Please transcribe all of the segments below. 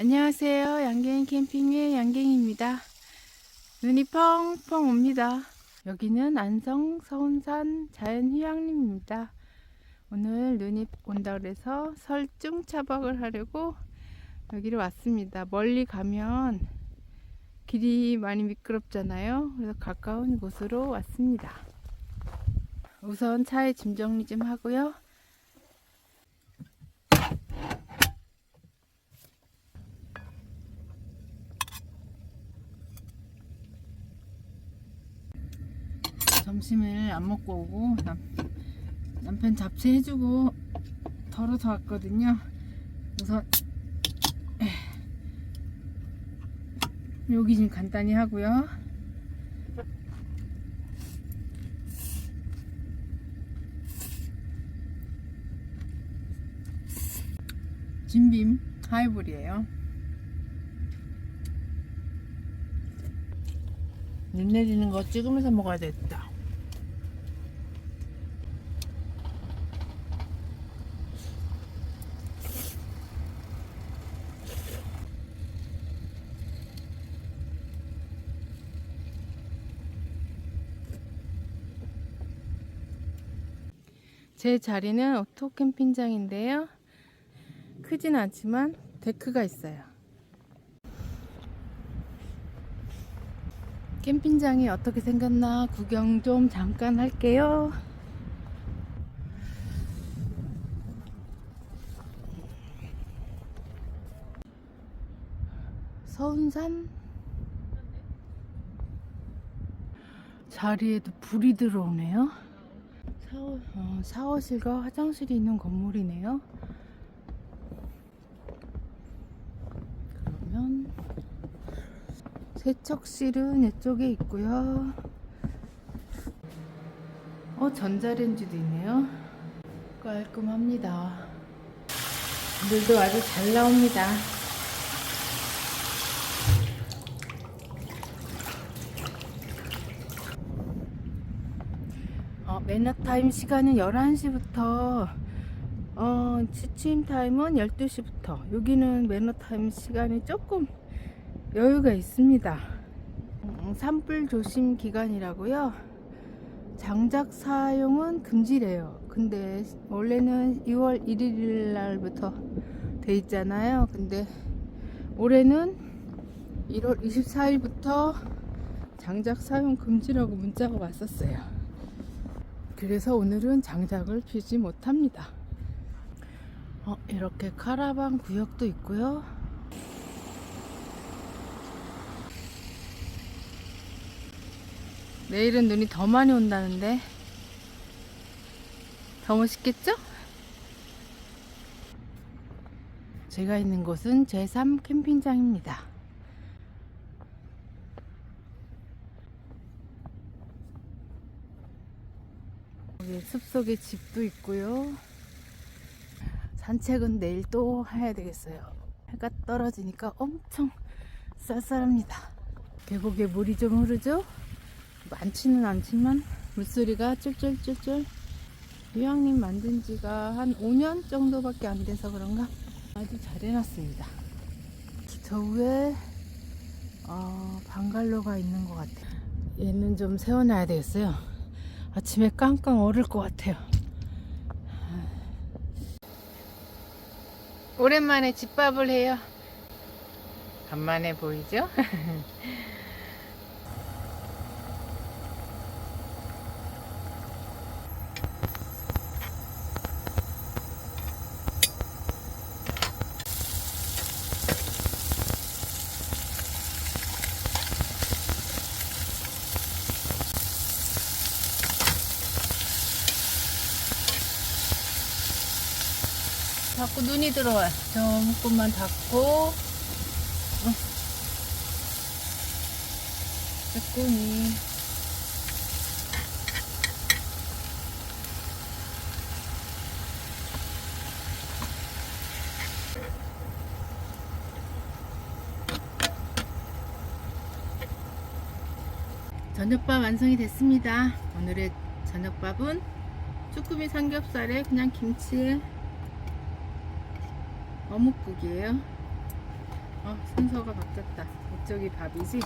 안녕하세요. 양갱이 캠핑의 양갱입니다. 눈이 펑펑 옵니다. 여기는 안성 서운산 자연휴양림입니다. 오늘 눈이 온다 그래서 설중 차박을 하려고 여기를 왔습니다. 멀리 가면 길이 많이 미끄럽잖아요. 그래서 가까운 곳으로 왔습니다. 우선 차에 짐 정리 좀 하고요. 점심을 안 먹고 오고 남, 남편 잡채 해주고 덜어서 왔거든요. 우선 에, 여기 좀 간단히 하고요. 진빔 하이볼이에요. 눈 내리는 거 찍으면서 먹어야 되겠다. 제 자리는 오토 캠핑장인데요. 크진 않지만 데크가 있어요. 캠핑장이 어떻게 생겼나 구경 좀 잠깐 할게요. 서운산 자리에도 불이 들어오네요. 샤워, 어, 샤워실과 화장실이 있는 건물이네요. 그러면 세척실은 이쪽에 있고요. 어, 전자레인지도 있네요. 깔끔합니다. 물도 아주 잘 나옵니다. 어, 매너타임 시간은 11시부터 어, 취침 타임은 12시부터 여기는 매너타임 시간이 조금 여유가 있습니다. 음, 산불 조심 기간이라고요. 장작 사용은 금지래요. 근데 원래는 2월 1일 날부터 돼 있잖아요. 근데 올해는 1월 24일부터 장작 사용 금지라고 문자가 왔었어요. 그래서 오늘은 장작을 피지 못합니다. 어, 이렇게 카라반 구역도 있고요. 내일은 눈이 더 많이 온다는데 더 멋있겠죠? 제가 있는 곳은 제3 캠핑장입니다. 여기 숲속에 집도 있고요. 산책은 내일 또 해야 되겠어요. 해가 떨어지니까 엄청 쌀쌀합니다. 계곡에 물이 좀 흐르죠? 많지는 않지만 물소리가 쫄쫄쫄쫄 유양림 만든 지가 한 5년 정도밖에 안 돼서 그런가 아주 잘 해놨습니다. 저 위에 어, 방갈로가 있는 것 같아요. 얘는 좀 세워놔야 되겠어요. 아침에 깡깡 얼을 것 같아요. 오랜만에 집밥을 해요. 간만에 보이죠? 자꾸 눈이 들어와요. 조금만 닫고, 어. 조금이. 저녁밥 완성이 됐습니다. 오늘의 저녁밥은 쭈꾸미 삼겹살에 그냥 김치에 어묵국이에요. 어, 순서가 바뀌었다. 이쪽이 밥이지?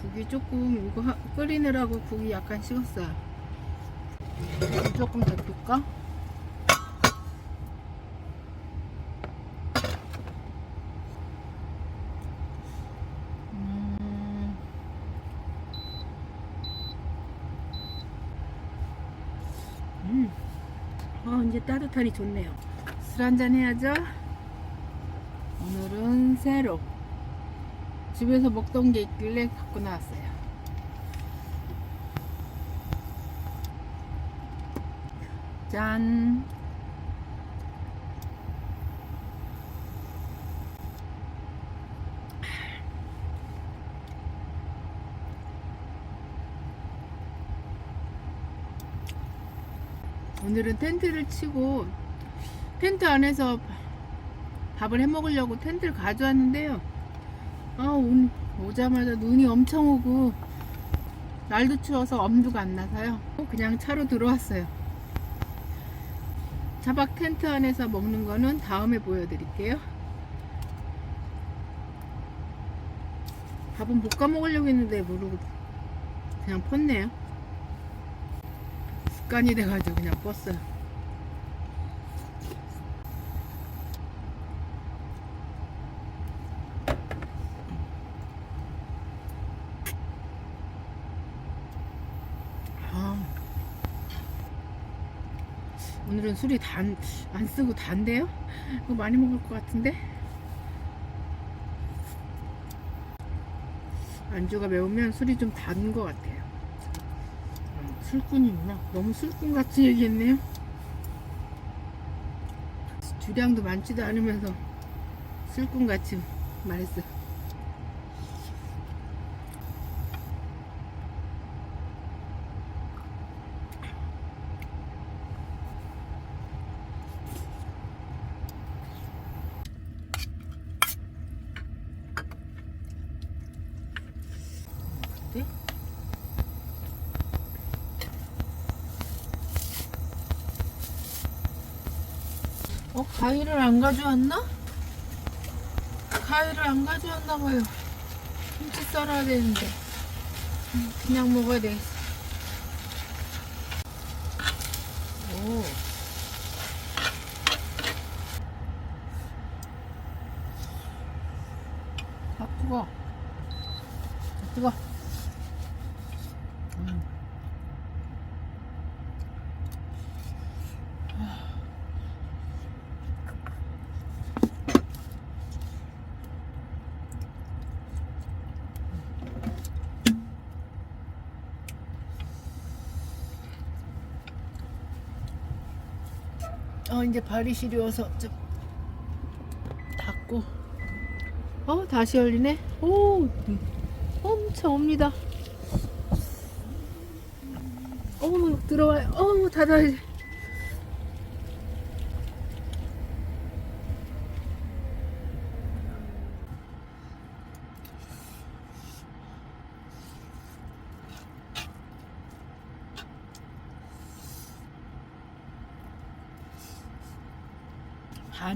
국이 조금 이거 하- 끓이느라고 국이 약간 식었어요. 물 조금 데필까? 음. 음. 어, 이제 따뜻하니 좋네요. 술 한잔 해야죠. 오늘은 새로 집에서 먹던 게 있길래 갖고 나왔어요. 짠. 오늘은 텐트를 치고 텐트 안에서 밥을 해 먹으려고 텐트를 가져왔는데요. 아, 온, 오자마자 눈이 엄청 오고 날도 추워서 엄두가 안 나서요. 그냥 차로 들어왔어요. 차박 텐트 안에서 먹는 거는 다음에 보여드릴게요. 밥은 볶아 먹으려고 했는데 모르고 그냥 펐네요. 습관이 돼가지고 그냥 펐어요. 아, 오늘은 술이 단, 안 쓰고 단데요? 이거 많이 먹을 것 같은데? 안주가 매우면 술이 좀 단 것 같아요. 음, 술꾼이구나. 너무 술꾼 같이 얘기했네요. 주량도 많지도 않으면서 술꾼 같이 말했어요. 어, 가위를 안 가져왔나? 가위를 안 가져왔나 봐요. 김치 썰어야 되는데. 음, 그냥 먹어야 되겠어. 오. 아, 뜨거. 아, 뜨거. 음. 어 이제 발이 시려워서 좀 닫고. 어 다시 열리네? 오 음, 엄청 옵니다. 어우 들어와요. 어우 닫아야지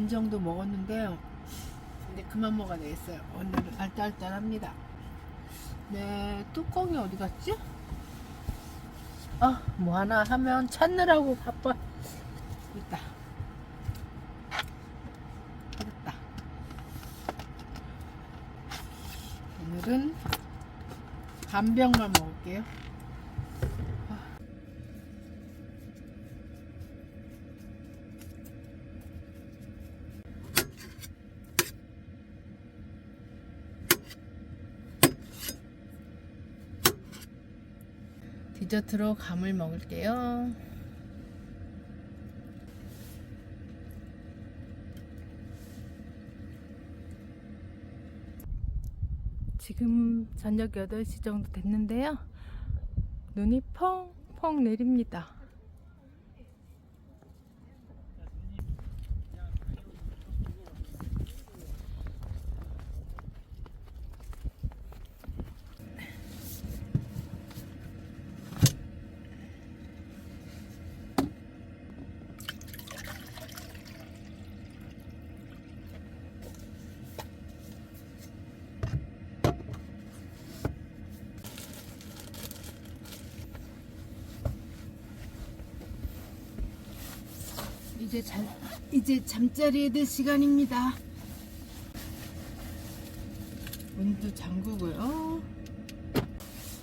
반 정도 먹었는데요. 이제 그만 먹어야 되겠어요. 오늘은 알딸딸합니다. 네, 뚜껑이 어디 갔지? 아, 뭐 하나 하면 찾느라고 바빠. 있다. 찾았다. 오늘은 반 병만 먹을게요. 디저트로 감을 먹을게요. 지금 저녁 8시 정도 됐는데요. 눈이 펑펑 내립니다. 이제 잘 이제 잠자리에 들 시간입니다. 문도 잠그고요.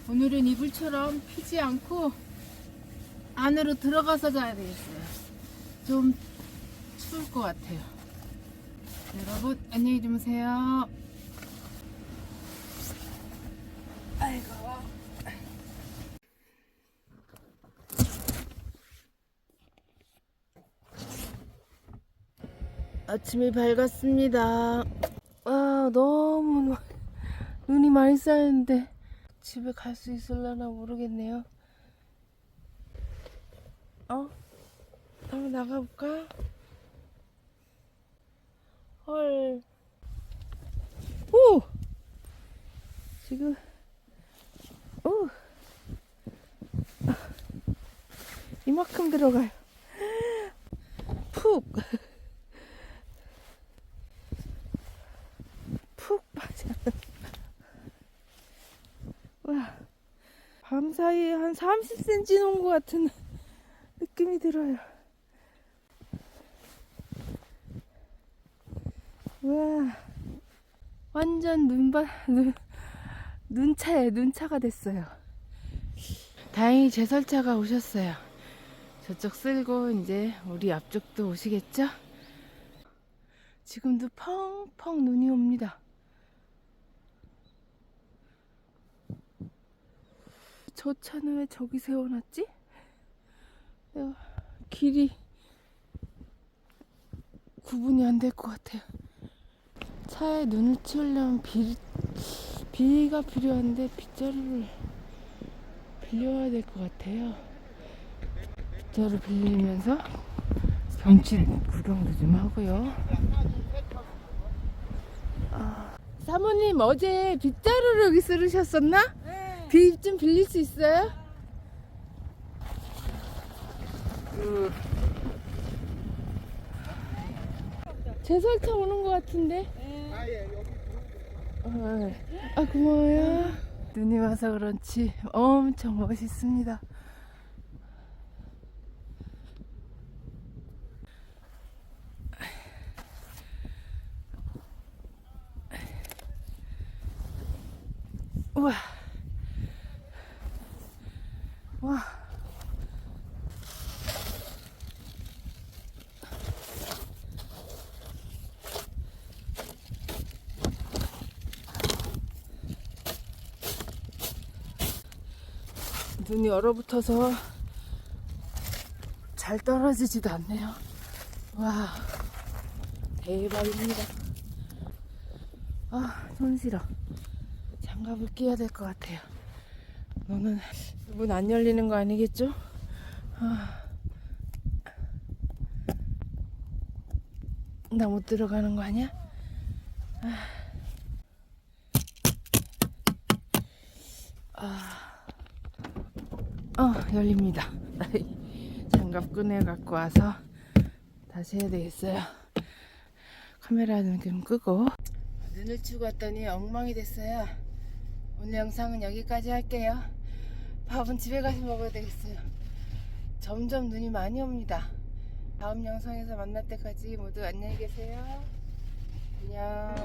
오늘은 이불처럼 피지 않고 안으로 들어가서 자야 되겠어요. 좀 추울 것 같아요. 여러분 안녕히 주무세요. 아침이 밝았습니다. 아 너무 마- 눈이 많이 쌓였는데 집에 갈 수 있을려나 모르겠네요. 어? 한번 나가볼까? 헐. 오! 지금, 오! 아, 이만큼 들어가요. 푹! 푹 빠져. 와, 밤 사이에 한 30cm 놓은 것 같은 느낌이 들어요. 와, 완전 눈바, 눈, 눈차에 눈차가 됐어요. 다행히 제설차가 오셨어요. 저쪽 쓸고 이제 우리 앞쪽도 오시겠죠? 지금도 펑펑 눈이 옵니다. 저 차는 왜 저기 세워놨지? 내가 길이 구분이 안 될 것 같아요. 차에 눈을 치우려면 비, 비가 필요한데 빗자루를 빌려와야 될 것 같아요. 빗자루 빌리면서 경치 구경도 좀 하고요. 아, 사모님 어제 빗자루를 여기 쓰르셨었나? 비좀 빌릴 수 있어요? 제설차 오는 것 같은데? 어, 아 고마워요. 눈이 와서 그런지 엄청 멋있습니다. 우와. 와. 눈이 얼어붙어서 잘 떨어지지도 않네요. 와, 대박입니다. 아, 손 시려. 장갑을 끼야 될 것 같아요. 너는 문 안 열리는 거 아니겠죠? 아, 나 못 들어가는 거 아니야? 어, 열립니다. 장갑 끈을 갖고 와서 다시 해야 되겠어요. 카메라는 좀 끄고. 눈을 치고 왔더니 엉망이 됐어요. 오늘 영상은 여기까지 할게요. 밥은 집에 가서 먹어야 되겠어요. 점점 눈이 많이 옵니다. 다음 영상에서 만날 때까지 모두 안녕히 계세요. 안녕.